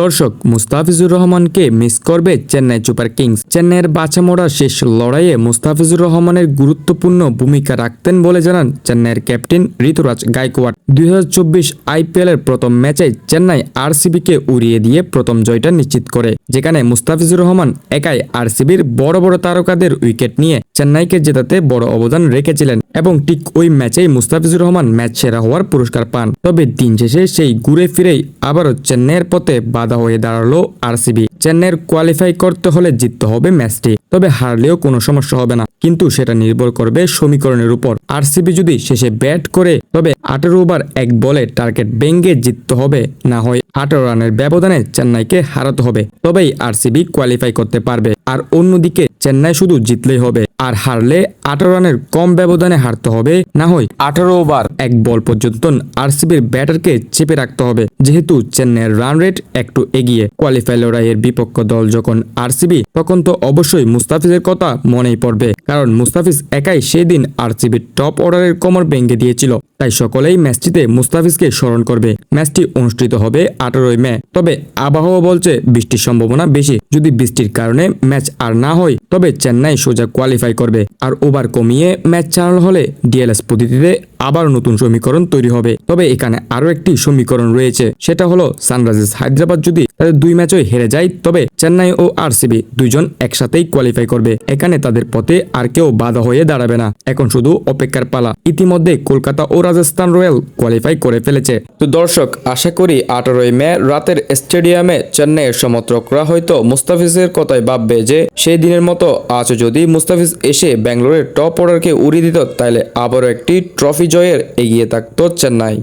দর্শক, মুস্তাফিজুর রহমানকে মিস করবে চেন্নাই সুপার কিংস। চেন্নাইয়ের বাছামোড়া শেষ লড়াইয়ে মুস্তাফিজুর রহমানের গুরুত্বপূর্ণ ভূমিকা রাখতেন বলে জানান চেন্নাইয়ের ক্যাপ্টেন ঋতুরাজ গায়কোয়াড়। দুই হাজার চব্বিশ আইপিএল এর প্রথম ম্যাচে চেন্নাই আরসিবিকে উড়িয়ে দিয়ে প্রথম জয়টা নিশ্চিত করে, যেখানে মুস্তাফিজুর রহমান একাই আরসিবির বড় বড় তারকাদের উইকেট নিয়ে চেন্নাইকে জেতাতে বড় অবদান রেখেছিলেন এবং ঠিক ওই ম্যাচেই মুস্তাফিজুর রহমান ম্যাচ সেরা হওয়ার পুরস্কার পান। তবে দিন শেষে সেই ঘুরে ফিরেই আবারও চেন্নাইয়ের পথে বাধা হয়ে দাঁড়াল আরসিবি। চেন্নাইয়ের কোয়ালিফাই করতে হলে জিততে হবে ম্যাচটি। তবে হারলেও কোনো সমস্যা হবে না। কিন্তু সেটা নির্ভর করবে সমীকরণের উপর। আরসিবি যদি শেষে ব্যাট করে, তবে আঠেরো ওভার এক বলে টার্গেট ভেঙ্গে জিততে হবে। না হয় আঠারো রানের ব্যবধানে চেন্নাইকে হারাতে হবে। তবেই আরসিবি কোয়ালিফাই করতে পারবে। আর অন্যদিকে চেন্নাই শুধু জিতলেই হবে। আর হারলে আঠারো রানের কম ব্যবধানে হারতে হবে। না হয় আঠারো ওভার, এক বল পর্যন্ত আরসিবির ব্যাটারকে চেপে রাখতে হবে। যেহেতু চেন্নাইয়ের রান রেট একটু এগিয়ে। কোয়ালিফাই লড়াইয়ের বিপক্ষ দল যখন আরসিবি, তখন তো অবশ্যই মুস্তাফিজের কথা মনেই পড়বে। কারণ মুস্তাফিজ একাই সেদিন আরসিবির টপ অর্ডারের কোমর ভেঙে দিয়েছিল। তাই সকলেই ম্যাচটিতে মুস্তাফিজকে স্মরণ করবে। ম্যাচটি অনুষ্ঠিত হবে আঠারোই মে। তবে আবহাওয়া বলছে বৃষ্টির সম্ভাবনা বেশি। যদি বৃষ্টির কারণে ম্যাচ আর না হয়, তবে চেন্নাই সোজা কোয়ালিফাই করবে। আর ওভার কমিয়ে ম্যাচ চালানো হলে ডিএলএস পদ্ধতিতে আবার নতুন সমীকরণ তৈরি হবে। তবে এখানে আরও একটি সমীকরণ রয়েছে। সেটা হলো সানরাইজার্স হায়দ্রাবাদ যদি তাদের দুই ম্যাচই হেরে যায়, তবে চেন্নাই ও আরসিবি দুইজন একসাথেই কোয়ালিফাই করবে। এখানে তাদের পথে আর কেউ বাধা হয়ে দাঁড়াবে না। এখন শুধু অপেক্ষার পালা। ইতিমধ্যে কলকাতা ও রাজস্থান রয়্যাল কোয়ালিফাই করে ফেলেছে। তো দর্শক, আশা করি আঠারোই মে রাতের স্টেডিয়ামে চেন্নাইয়ের সমর্থকরা হয়তো মুস্তাফিজের কথাই ভাববে যে, সেই দিনের মতো আজ যদি মুস্তাফিজ এসে ব্যাঙ্গালোরের টপ অর্ডারকে উড়িয়ে দিত তাহলে আবারও একটি ট্রফি জয়ের এগিয়ে থাকত চেন্নাই।